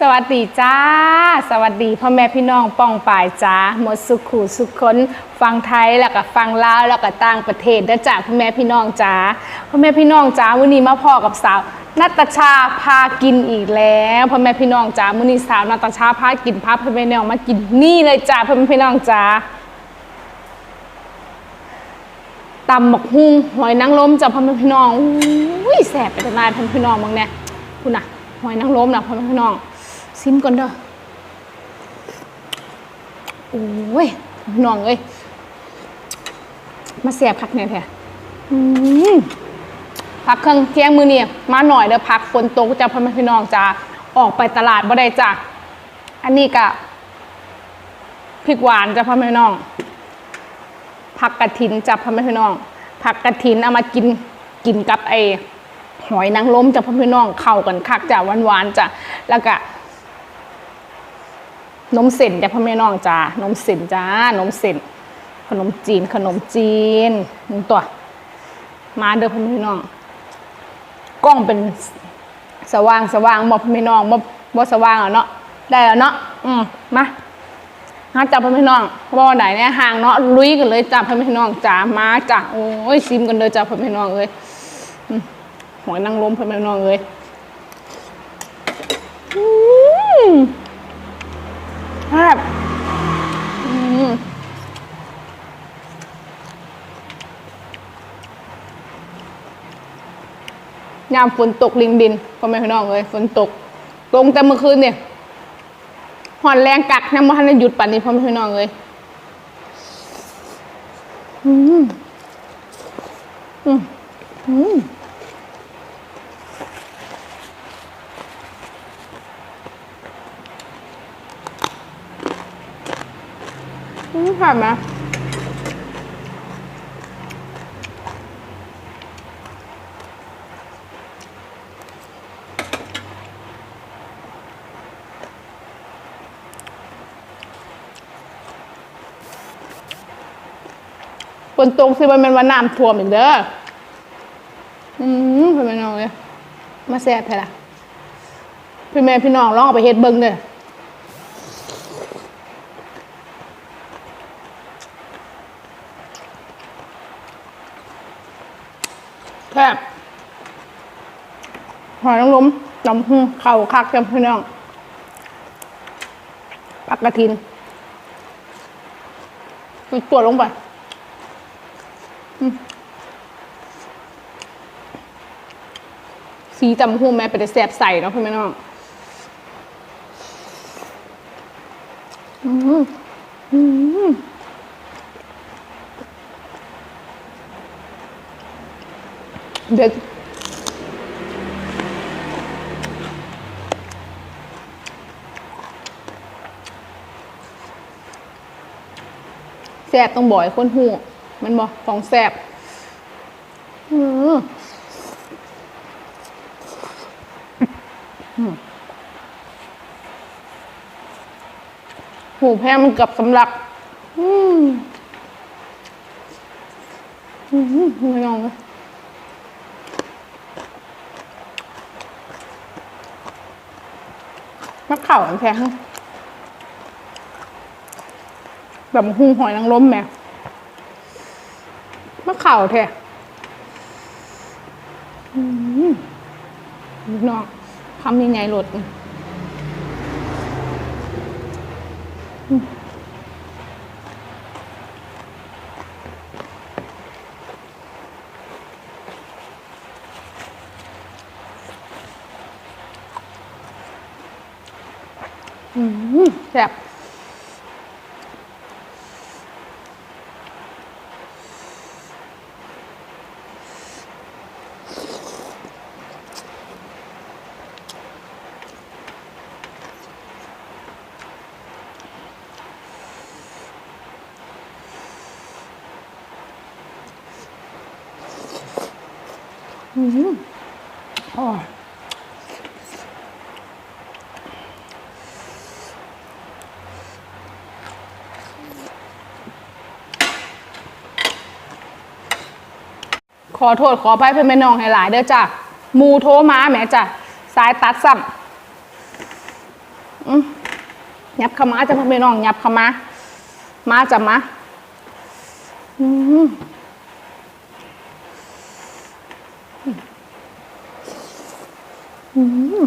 สวัสดีจ้า สวัสดีพ่อแม่พี่น้องป้องป่ายจ้าหมดสุขุสุขคนฟังไทยแล้วก็ฟังลาวแล้วก็ต่างประเทศนะจ้าพ่อแม่พี่น้องจ้าพ่อแม่พี่น้องจ้าวันนี้มาพ่อกับสาวนัตชาพากินอีกแล้วพ่อแม่พี่น้องจ้าวันนี้สาวนัตชาพากินพาพ่อแม่พี่น้องมากินนี่เลยจ้าพ่อแม่พี่น้องจ้าตำหมกฮุ้งหอยนางรมจ้าพ่อแม่พี่น้องอุ้ยแสบไปแต่นายพ่อแม่พี่น้องมึงเนี่ยคุณน่ะหอยนางรมนะพ่อแม่พี่น้อง ซิมก่อนเด้อโอ้ยน้องเอ้ยมาเสียบพักเนี่ยแท้ผักเครื่องเที่ยงมือเนี่ยมาหน่อยเด้อพักฝนตกจะพ่อแม่พี่น้องจะออกไปตลาดบ่ได้จ้ะอันนี้กะพริกหวานจ้ะพ่อแม่พี่น้องผักกระถินจ้ะพ่อแม่พี่น้องผักกระถินเอามากินกินกับไอหอยนางรมจ้ะพ่อแม่พี่น้องเข้ากันคักจ้ะหวานๆจ้ะแล้วก็ นมเส้นจ้ะพ่อแม่น้องจ้านมเส้นจ้านมเส้นขนมจีน ขนมจีนหนึ่งตัว มาเด้อพ่อแม่น้องกล้องเป็นสว่างสว่างบอพ่อแม่น้องบ่บ่สว่างอะเนาะได้แล้วเนาะอืมมาหาจับพ่อแม่น้องบ่ไหนเนี่ยห่างเนาะลุยกันเลยจ้าพ่อแม่น้องจ้ามาจ้าโอ้ยซิมกันเลยจ้าพ่อแม่น้องเอ้ยหอยนางรมพ่อแม่น้องเอ้ยอืม ครับยามฝนตกลิงดินพ่อแม่พี่น้องเลยฝนตกลงแต่เมื่อคืนเนี่ยหอนแรงกักยังไม่ทันได้หยุดป่านนี้พ่อแม่พี่น้องเลยอืมอืมอืม อืมผ่านไหมฝนตกสิมันเป็นวันน้ำท่วมอีกเด้อ อืมพี่แม่น้องเลย มาแซ่บเถอะล่ะพี่แม่พี่น้องลองเอาไปเฮ็ดเบิ่งเด้อ แคบ หอยนางรมจำหูเข่าคักจำพี่น้องปักกระถินจุดตัวลงไปสีจำหูแม่ไปแต่แสบใส่เนาะพี่แม่น้องอืมอืมเด็ด แสบต้องบ่อยคนหูมันบอกของแสบอืมหูแพ้มันเกับสำลัก อืมอืมไม่ลองเลยมะเข่าอันแพง แบบหูหอยนางรมแม่มะเข่าแท้อืมน้องคำยังไงหลดอืม ขอโทษขออภัยเพื่อนแม่น้องให้หลายเด้อจ้ะมูโทรมาแหมจ้ะสายตัดซ้ำอืมยับเข้ามาจะพ่อแม่น้องยับเข้ามามาจะมาอืมอืม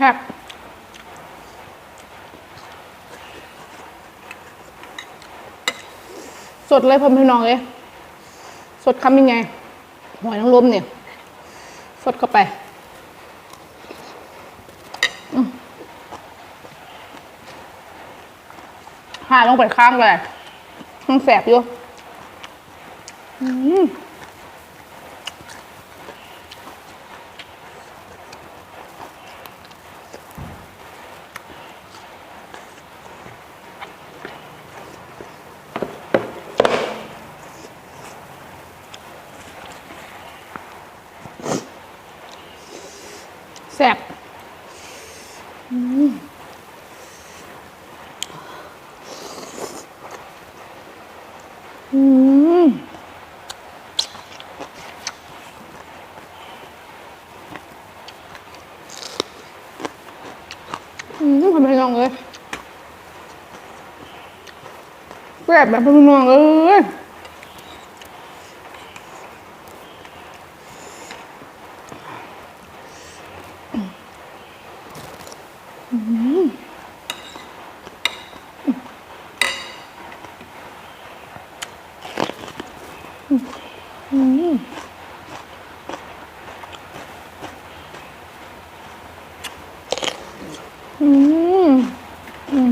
ครับ สดเลยพ่อพี่น้องเลยสดคำยังไงหอยนางรมเนี่ย สดเข้าไปอืมหาลงไปข้างเลยมันแสบอยู่ อืม อืมอืมทำไมลองเลยแบบแบบพี่น้องเอ้ย อืมอืมอืม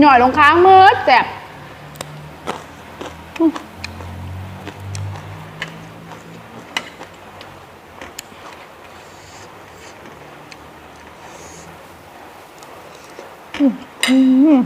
หน่อยลงค้างมืดแสบอืม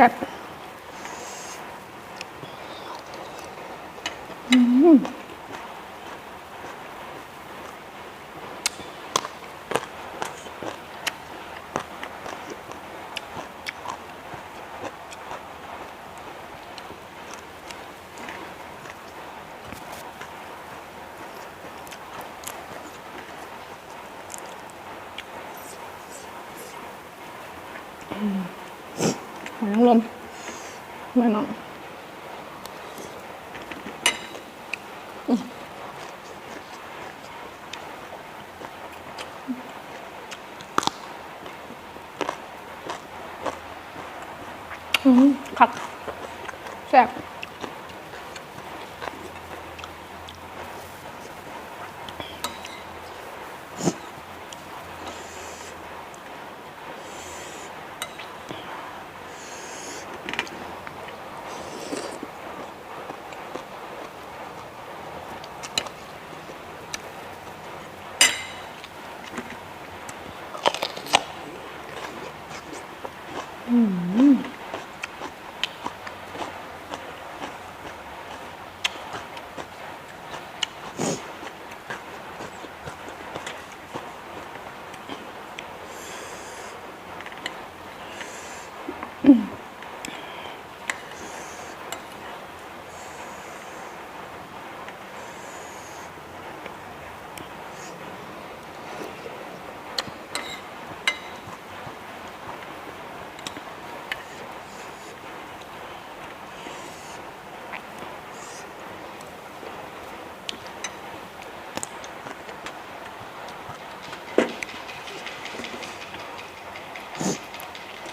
อืมแซ่บอืมหอยนางรมไม่น้องอืม ผักแซ่บ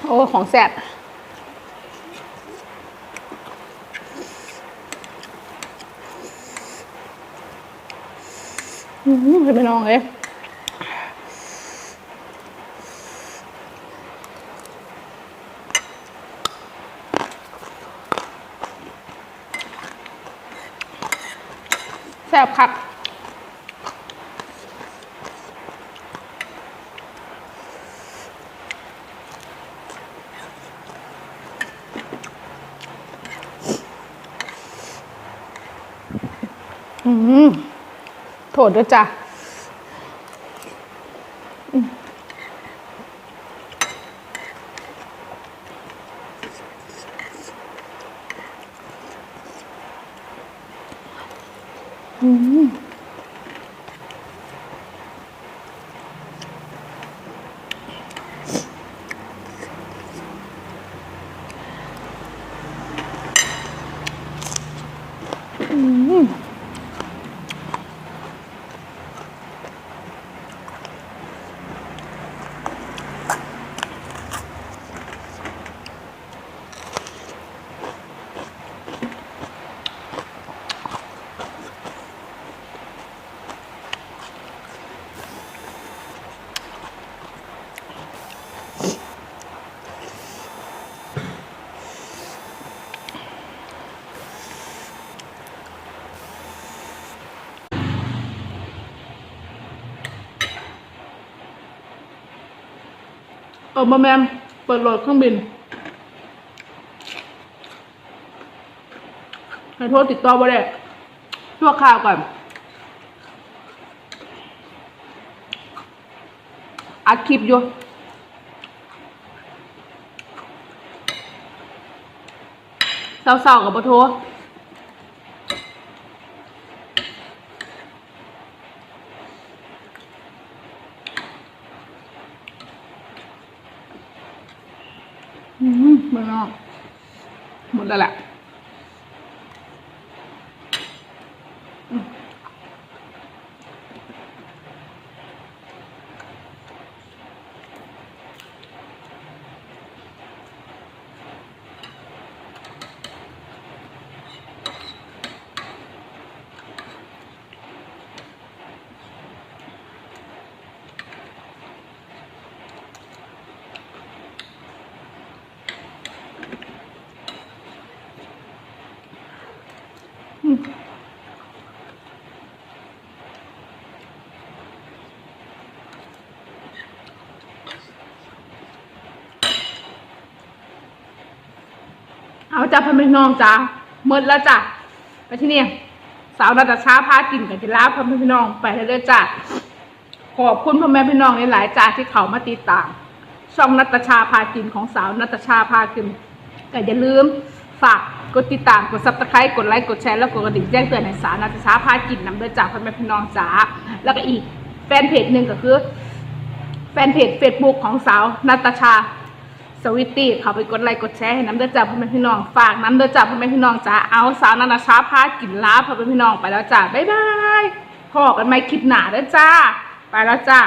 โอ้ ของแซ่บอืมไปน้องเลยแซ่บคัก โถดด้วยจ้ะอืมอืม เออมาแมมเปิดโหลดเครื่องบินให้โทษติดต่อบ่ได้ชั่วข่าวก่อน อัดคลิปอยู่เศร้าๆกับปะโทร จ้าพ่อแม่น้องจ้าหมดแล้วจ้ะไปที่นี่สาวนาตาชาพากินกับจิลาพ่อแม่พี่น้องไปเรื่อยจ้ะขอบคุณพ่อแม่พี่น้องหลายๆจ้าที่เขามาติดตาม ช่องนัตชาพากินของสาวนัตชาพากินก็อย่าลืมฝากกดติดตามกดซับสไครต์กดไลค์กดแชร์แล้วกดกระดิ่งแจ้งเตือนในสาวนัตชาพากินนำเด้อจ้าพ่อแม่พี่น้องจ้าแล้วก็อีกแฟนเพจหนึ่งก็คือ แฟนเพจเฟซบุ๊กของสาวนัตชา สวิตตี้เขาไปกดไลค์กดแชร์ให้น้ำเดือดจ้าพ่อแม่พี่น้องฝากน้ำเดือดจ้าพ่อแม่พี่น้องจ้าเอาสาวนานาชาพากินลาพ่อแม่พี่น้องไปแล้วจ้าบ๊ายบายพอกันไหมคลิปหนาเด้อจ้า ไปแล้วจ้า